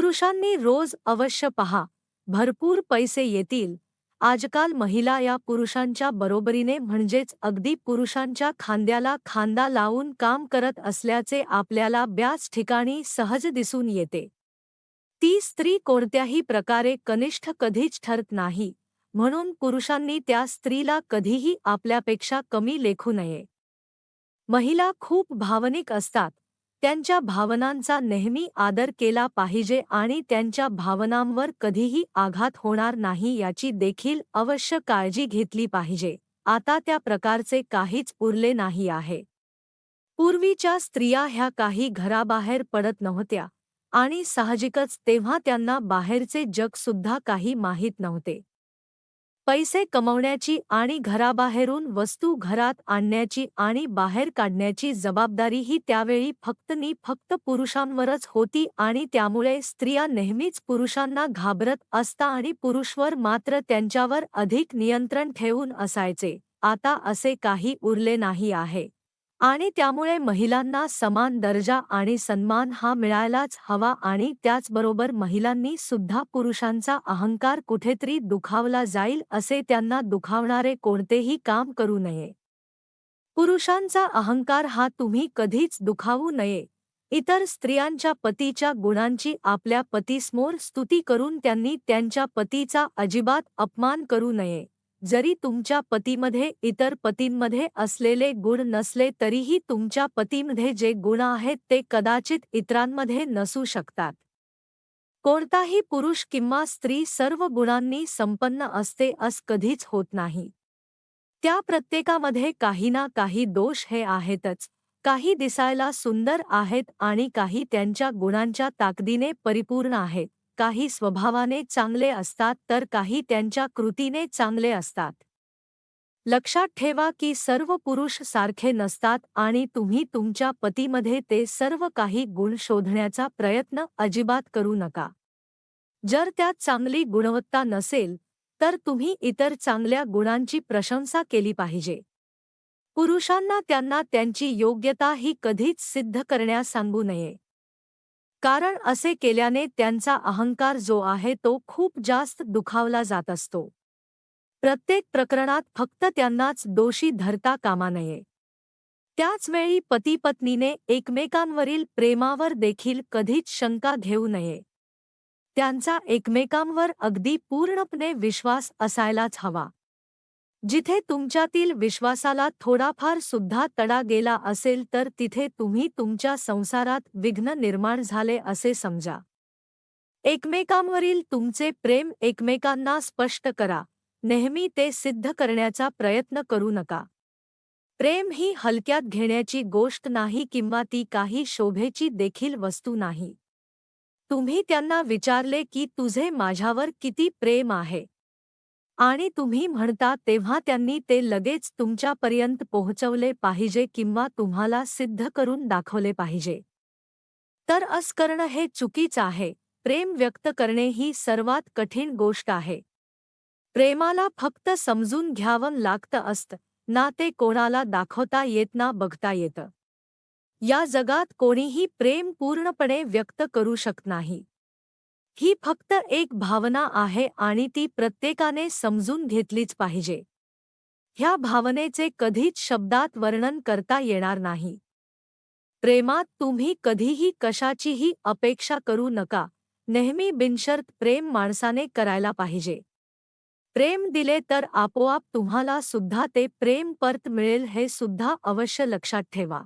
पुरुषांनी रोज अवश्य पहा भरपूर पैसे येतील. आजकाल महिला या पुरुषांच्या बरोबरीने म्हणजेच अगदी पुरुषांच्या खांद्याला खांदा लावून काम करत असल्याचे आपल्याला ब्याच ठिकाणी सहज दिसून येते. ती स्त्री कोणत्याही प्रकारे कनिष्ठ कधीच ठरत नाही म्हणून पुरुषांनी त्या स्त्रीला कधीही आपल्यापेक्षा कमी लेखू नये. महिला खूप भावनिक असतात त्यांच्या भावनांचा नेहमी आदर केला पाहिजे आणि त्यांच्या भावनांवर कधीही आघात होणार नाही याची देखील अवश्य काळजी घेतली पाहिजे. आता त्या प्रकारचे काहीच उरले नाही आहे. पूर्वीच्या स्त्रिया ह्या काही घराबाहेर पडत नव्हत्या आणि साहजिकच तेव्हा त्यांना बाहेरचे जगसुद्धा काही माहीत नव्हते. पैसे कमवण्याची आणि घराबाहेरून वस्तू घरात आणण्याची आणि बाहेर काढण्याची जबाबदारी ही त्यावेळी फक्त नी फक्त पुरुषांवरच होती आणि त्यामुळे स्त्रिया नेहमीच पुरुषांना घाबरत असता आणि पुरुषवर मात्र त्यांच्यावर अधिक नियंत्रण ठेवून असायचे. आता असे काही उरले नाही आहे. आणि त्यामुळे महिलांना समान दर्जा आणि सन्मान हा मिळायलाच हवा आणि त्याचबरोबर महिलांनी सुद्धा पुरुषांचा अहंकार कुठेतरी दुखावला जाईल असे त्यांना दुखावणारे कोणतेही काम करू नये. पुरुषांचा अहंकार हा तुम्ही कधीच दुखावू नये. इतर स्त्रियांच्या पतीच्या गुणांची आपल्या पतीसमोर स्तुती करून त्यांनी त्यांच्या पतीचा अजिबात अपमान करू नये. जरी तुमच्या पतीमध्ये इतर पतींमध्ये असलेले गुण नसले तरीही तुमच्या पतीमध्ये जे गुण आहेत ते कदाचित इतरांमध्ये नसू शकतात. कोणताही पुरुष किंवा स्त्री सर्व गुणांनी संपन्न असते अस कधीच होत नाही. त्या प्रत्येकामध्ये काही ना काही दोष हे आहेतच. काही दिसायला सुंदर आहेत आणि काही त्यांच्या गुणांच्या ताकदीने परिपूर्ण आहेत. काही स्वभावाने चांगले असतात तर काही त्यांच्या कृतीने चांगले असतात. लक्षात ठेवा की सर्व पुरुष सारखे नसतात आणि तुम्ही तुमच्या पतीमध्ये ते सर्व काही गुण शोधण्याचा प्रयत्न अजिबात करू नका. जर त्यात चांगली गुणवत्ता नसेल तर तुम्ही इतर चांगल्या गुणांची प्रशंसा केली पाहिजे. पुरुषांना त्यांना त्यांची योग्यता ही कधीच सिद्ध करण्यास सांगू नये. कारण असे केल्याने त्यांचा अहंकार जो आहे तो खूप जास्त दुखावला जात असतो. प्रत्येक प्रकरणात फक्त त्यांनाच दोषी धरता कामा नये. त्याचवेळी पतीपत्नीने एकमेकांवरील प्रेमावर देखील कधीच शंका घेऊ नये. त्यांचा एकमेकांवर अगदी पूर्णपणे विश्वास असायलाच हवा. जिथे तुमच्यातील विश्वासाला थोडाफार सुद्धा तडा गेला असेल तर तिथे तुम्ही तुमच्या संसारात विघ्न निर्माण झाले असे समजा. एकमेकांवरील तुमचे प्रेम एकमेकांना स्पष्ट करा. नेहमी ते सिद्ध करण्याचा प्रयत्न करू नका. प्रेम ही हलक्यात घेण्याची गोष्ट नाही किंवा ती काही शोभेची देखील वस्तू नाही. तुम्ही त्यांना विचारले की तुझे माझ्यावर किती प्रेम आहे? आणि तुम्ही म्हणता तेव्हा त्यांनी ते लगेच तुमच्यापर्यंत पोहोचवले पाहिजे किंवा तुम्हाला सिद्ध करून दाखवले पाहिजे. तर अस करणं हे चुकीचं आहे. प्रेम व्यक्त करणे ही सर्वात कठीण गोष्ट आहे. प्रेमाला फक्त समजून घ्यावं लागतं असतं ना ते कोणाला दाखवता येत ना बघता येतं. या जगात कोणीही प्रेम पूर्णपणे व्यक्त करू शकत नाही. ही फक्त एक भावना आहे आणि ती प्रत्येकाने समजून घेतलीच पाहिजे. ह्या भावनेचे कधीच शब्दात वर्णन करता येणार नाही. प्रेमात तुम्ही कधीही कशाचीही अपेक्षा करू नका नेहमी बिनशर्त प्रेम माणसाने करायला पाहिजे. प्रेम दिले तर आपोआप तुम्हाला सुद्धा ते प्रेम परत मिळेल हे सुद्धा अवश्य लक्षात ठेवा.